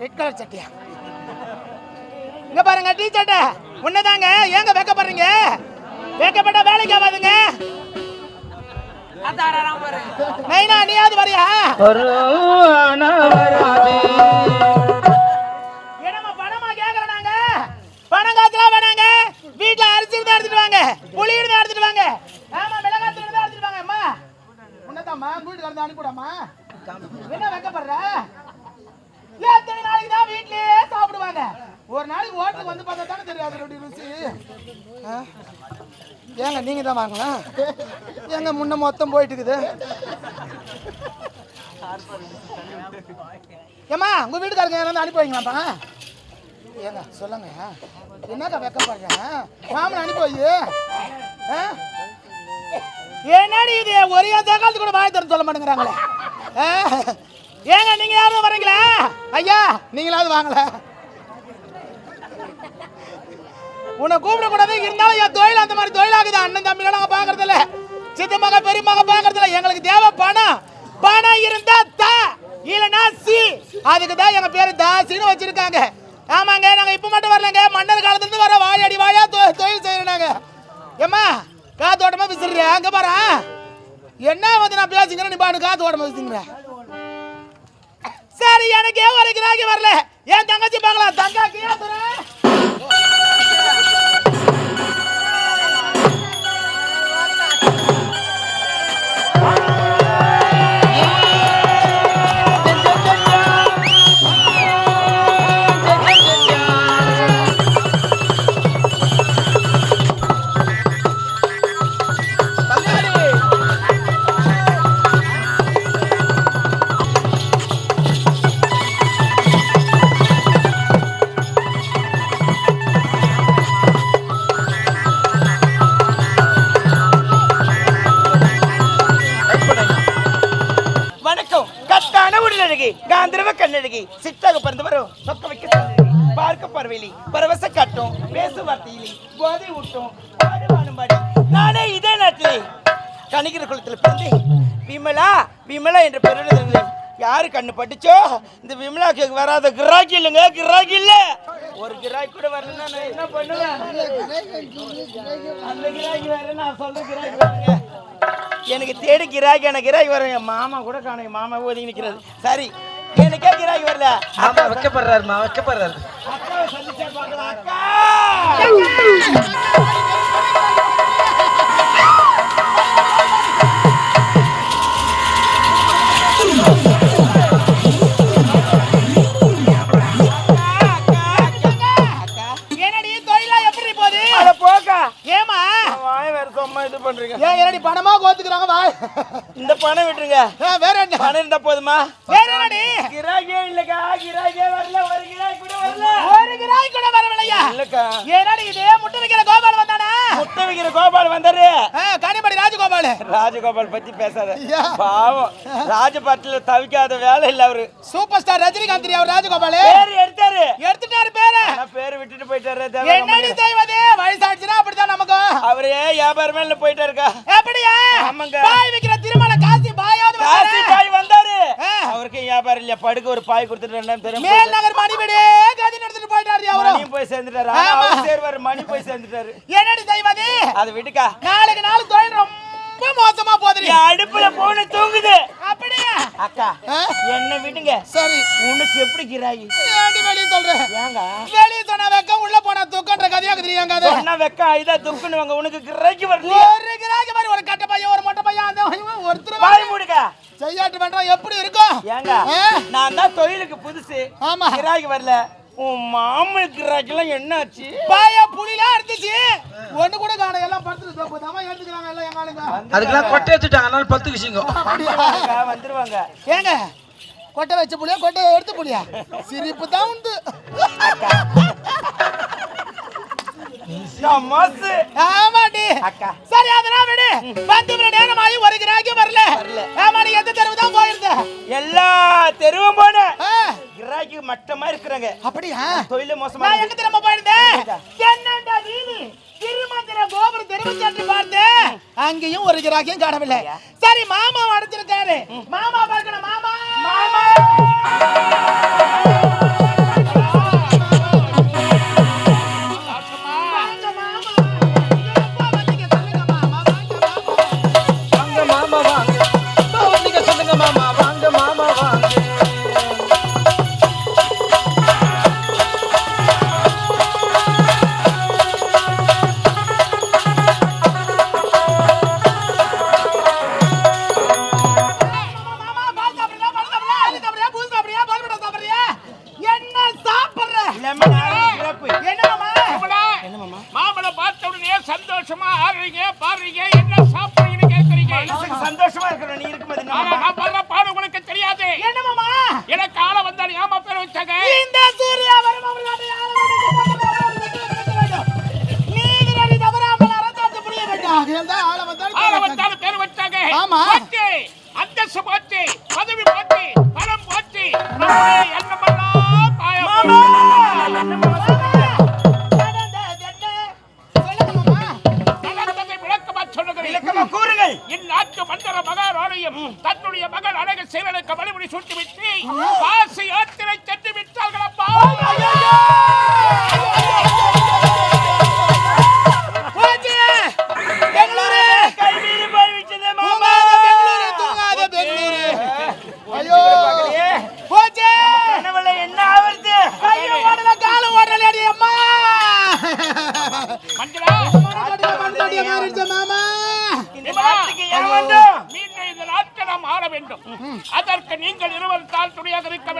Red colour சட்டையா? இங்க பாருங்க tea சட்டை. உன்னதாங்க ஏங்க வைக்கப்படுறீங்க? வைக்கப்பட்ட வேலைக்கு ஆகாதுங்க. நைனா நீயாவது வரியா? என்னம்மா பணமா கேக்குறோம் பணம் காசுலாம் வேணாங்க. வீட்ல அரிசி இருந்தா எடுத்துட்டு வாங்க. புளி இருந்தா எடுத்துட்டு வாங்க. ஆமா மிளகாய் இருந்தா எடுத்துட்டு வாங்க அம்மா. உன்னதாம்மா வீட்டு கலந்து அனுப்பிவிடாமா என்ன வைக்கப்படுற? எத்தனை நாளைக்கு தான் வீட்லயே சாப்பிடுவாங்க. ஒரு நாளைக்கு ஹோட்டலுக்கு வந்து பார்த்தா தானே தெரியும் அதனுடைய ருசி? ஆ? ஏங்க நீங்க தான் வாங்கலாம் ஏங்க முன்ன மொத்தம் போயிட்டு இருக்குது ஏம்மா உங்க வீட்டுக்காரங்க யாராவது அனுப்பி வைங்களாப்பா ஏங்க சொல்லுங்க. என்னக்கா வெக்கப்படுறேன் மாமன் அனுப்பி வை. ஆ? என்னடி இது? ஒரே தகாலத்து கூட வாய் திறந்து சொல்ல மாட்டேங்கிறாங்களே. ஏங்க நீங்க யாரும் வரீங்களா? ஐயா நீங்களாவது வாங்கல உன்னை கூப்பிடக்கூடாது இருந்தாலும் என் தொழில் அந்த மாதிரி தொழிலாகுது. அண்ணன் தம்பிகளை நாங்கள் பார்க்கறது இல்ல சித்த பெரியமாக பெரிய பார்க்கறது இல்ல எங்களுக்கு தேவை பணம். பணம் இருந்தா தா இல்லைன்னா சி. அதுக்கு தான் எங்க பேரு தாசின்னு வச்சிருக்காங்க. ஆமாங்க நாங்க இப்ப மட்டும் வரலங்க. மன்னர் காலத்துல வர வர அடி வாழா தொ- தொழில் செய்யறோம் நாங்க. ஏம்மா காத்தோட்டமா விசிறியா? அங்க பாரு என்ன வந்து நான் பேசுங்கிறேன் நீ பாடு காத்தோட்டமா விசிங்கிறேன் சரி எனக்கு ஏன் ஒரு கிராக்கி வரல காந்திரவ கண்ணழகி சித்தாக பிறந்து வரும் சொக்க வைக்க பார்க்க பறவைலி பரவச கட்டும் பேசு வார்த்தையிலி போதை ஊட்டும் பாடுவானும் நானே இதே நாட்டிலே கணிகர் குளத்தில் பிறந்து விமலா விமலா என்ற பெருள யாரு கண்ணு பட்டுச்சோ இந்த விமலாக்கு வராத கிராக்கி இல்லைங்க கிராக்கி இல்ல ஒரு கிராக்கி கூட வரலன்னா நான் என்ன பண்ணுவேன் அந்த கிராக்கி வேற நான் சொல்ற கிராக்கி எனக்கு தேடி கிராக்கி எனக்கு கிராக்கி என் மாமா கூட காணும் என் மாமா ஒதுங்கி நிற்கிறது சரி. எனக்கே கிராக்கி வரல ஆமா வைக்கப்படுறாருமா வைக்கப்படுறாரு. அக்காவை சந்திச்சா பார்க்கலாம். அக்கா! ஏன் என்னடி பணமா கோத்துக்கிறாங்க? வா. இந்த பணம் விட்டுருங்க. வேற என்ன? பணம் இருந்தா போதுமா? வேற என்னடி? கிராக்கியே இல்லக்கா கிராக்கியே வரல ஒரு கிராக்கி கூட வரல. ஒரு கிராய் கூட வரவில்லையா? இல்லக்கா. என்னடி இது? முட்டை வைக்கிற கோபால் வந்தானா? முட்டை வைக்கிற கோபால் வந்தாரு. கனிமணி ராஜகோபால். ராஜகோபால் பத்தி பேசாத. பாவம். ராஜபாட்டில தவிக்காத வேலை இல்ல அவரு. சூப்பர் ஸ்டார் ரஜினிகாந்த் அவர் ராஜகோபால்? பேர் எடுத்தாரு. எடுத்துட்டாரு பேரு. பேரு விட்டுட்டு போயிட்டாரு என்னடி செய்வது? வயசாச்சுன்னா அப்படித்தான் நமக்கு. அவரே வியாபாரமே இல்ல போயிட்டாருக்கா? எப்படியா? ஆமாங்க. பாய் விக்கிற திருமண காசி பாயாவது காசி. பாய் வந்தாரு. அவருக்கு வியாபாரம் இல்ல படுக்க ஒரு பாய் கொடுத்துட்டு தெரியும் மேல் நகர் மணிபடி கதி நடத்திட்டு போயிட்டாரு. போய் சேர்ந்துட்டாரு. அவர் சேர்வாரு. மணி போய் சேர்ந்துட்டாரு. என்னடி செய்வது அதை விட்டுக்கா நாளுக்கு நாள் தொழில் ரொம்ப மோசமா என் அடுப்புல போன தூங்குது. அப்படியா? அக்கா? என்ன விடுங்க. சரி. உனக்கு எப்படி கிராயி? ஏண்டி வெளிய சொல்றேன் ஏங்க? வெளிய சொன்ன வெக்கம் உள்ள போனா துக்கன்ற கதையாக தெரியாங்க அது? சொன்னா வெக்க இதா துக்குன்னு வாங்க உனக்கு கிராக்கி வரல ஒரு கிராக்கி மாதிரி ஒரு கட்ட பையன் ஒரு மொட்டை பையன் அந்த ஒருத்தர் பாய் மூடுங்க செய்யாட்டு பண்றான் எப்படி இருக்கும்? ஏங்க? நான் தான் தொழிலுக்கு புதுசு. ஆமா. கிராக்கி வரல. உன் மாமன் கிராக்கிலாம் என்ன ஆச்சு பாயா புலிலாம் இருந்துச்சு ஒண்ணு கூட காண எல்லாம் படுத்துட்டு போதாம எடுத்துக்கிறாங்க எல்லாம் எங்க ஆளுங்க? அதுக்கெல்லாம் கொட்டை வச்சுட்டாங்க. அதனால பத்து விஷயங்க. வந்துருவாங்க, ஏங்க கொட்டை வச்ச புளியா கொட்டை எடுத்த புளியா? சிரிப்பு தான் உண்டு. ஆமாடி. அக்கா. சரி அதெல்லாம் விடு. பத்து மணி நேரம் ஆகி ஒரு கிராக்கி வரல. வரல. ஆமா நீ எந்த தெருவு தான் போயிருந்த? எல்லா தெருவும் போன. கிராக்கி மட்டமா இருக்கிறாங்க. அப்படியா? தொழில மோசமா எங்க திரும்ப போயிருந்தேன்? தென்னண்டா வீதி. திருமந்திர கோபுர தெருவு சென்று பார்த்தேன். அங்கேயும் ஒரு கிராக்கியும் காணவில்லை. சரி மாமா அடைச்சிருக்காரு. மாமா பார்க்கணும் மாமா. மாமா! இந்நாட்டு மந்திர மகாராணியும் தன்னுடைய மகள் அழகு சீலனுக்கு வழிமுறை சுட்டுவிட்டு காசு யாத்திரை சென்று விட்டார்களப்பா பெங்களூரு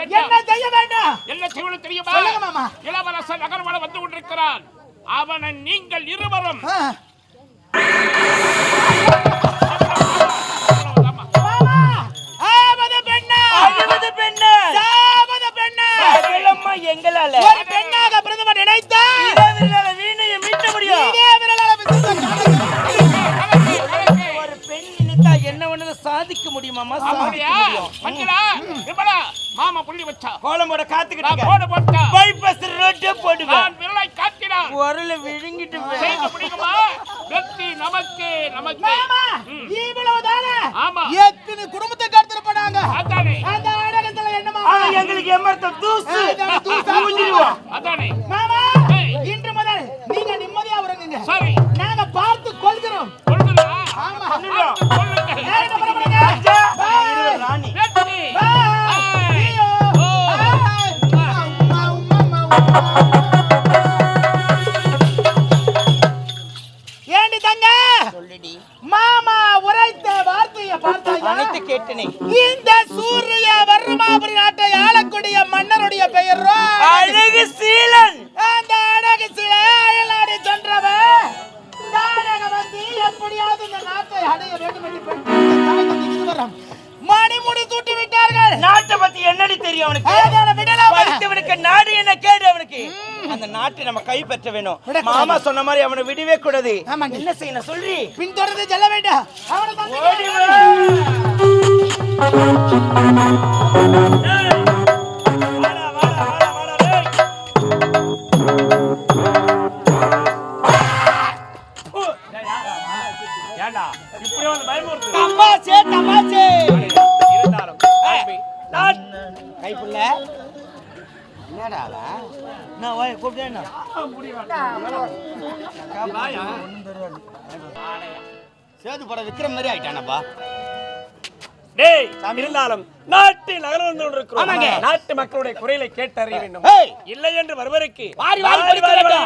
இருக்க என்ன வேண்டும் செய்ய வேண்டும்? என்ன செய்வது தெரியுமா? சொல்லுங்க மாமா. இளவரசன் நகர்வன வந்து கொண்டிருக்கிறான். அவனை நீங்கள் இருவரும். எங்களால. ஒரு பெண்ணாக பிரதமர் நினைத்தா இரவிலால வீணையை மீட்ட முடியும். என்ன ஒண்ணு சாதிக்க முடியுமாமா சாதிக்க முடியும். மாமா புள்ளி வச்சா. கோலம் போட நான் காத்துக்கிட்டு போட போட்டா. பைபாஸ் ரோட்டே போடுவேன். நான் விரலை காட்டினான் உரல விழுங்கிட்டு செய்து முடியுமா? வெற்றி நமக்கு நமக்கு. இவ்வளவு தானே ஆமா. எத்தனை குடும்பத்தை கடத்திட்டு போனாங்க. அதானே. அந்த நாடகத்துல என்ன ஆனா மாமா எங்களுக்கு எமர்த்த தூசு. அதான் தூசா ஊஞ்சிடுவோம். அதானே. மாமா ஏய். இன்று முதல் நீங்க நிம்மதியா உறங்குங்க. சரி. நாங்க பார்த்து கொள்கிறோம். சொல்லுடா ஆமா. பண்ணிடுவோம். நாட்டை நம்ம கைப்பற்ற வேணும். மாமா சொன்ன மாதிரி அவனை விடவே கூடாது. என்ன செய்யணும் சொல்றி பின்தொடர்ந்து செல்ல வேண்டாம். அவனை என்னடா அவன்? நான் வாய? கூப்பிட்டேன்னா சேது படம் விக்ரம் மாதிரி ஆயிட்டானப்பா. டேய் இருந்தாலும் நாட்டில் நகரம் வந்து கொண்டிருக்கிறோம். நாட்டு மக்களுடைய குறைகளை கேட்டு அறிய வேண்டும் இல்லை என்று வருவதற்கு வாரி வாரி வாரி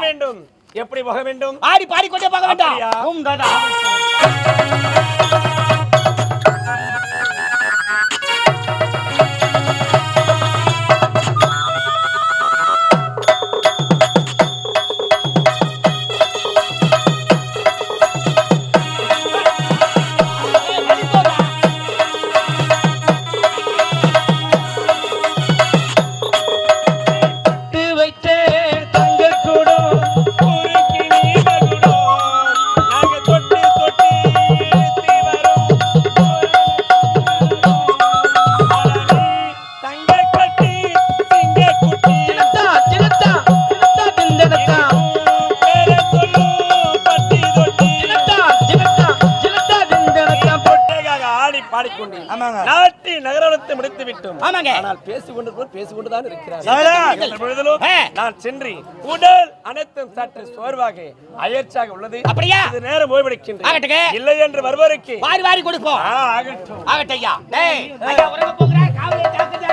வேண்டும். போக எப்படி போக வேண்டும்? ஆடி பாடி கொண்டே பார்க்க வேண்டாம். ஆனால் பேசிக்கொண்டு போல் இருக்கிறார். நான் சென்று உடல் அனைத்தும் சற்று சோர்வாக அயற்சியாக உள்ளது. அப்படியா? இது நேரம் ஓய்வெடுக்கின்ற இல்லை என்று வருவருக்கு வாரி வாரி கொடுப்போம். ஆகட்டும். ஆகட்டையா. டேய். ஐயா உறங்க போகிறாய்? காவலை தாக்குதா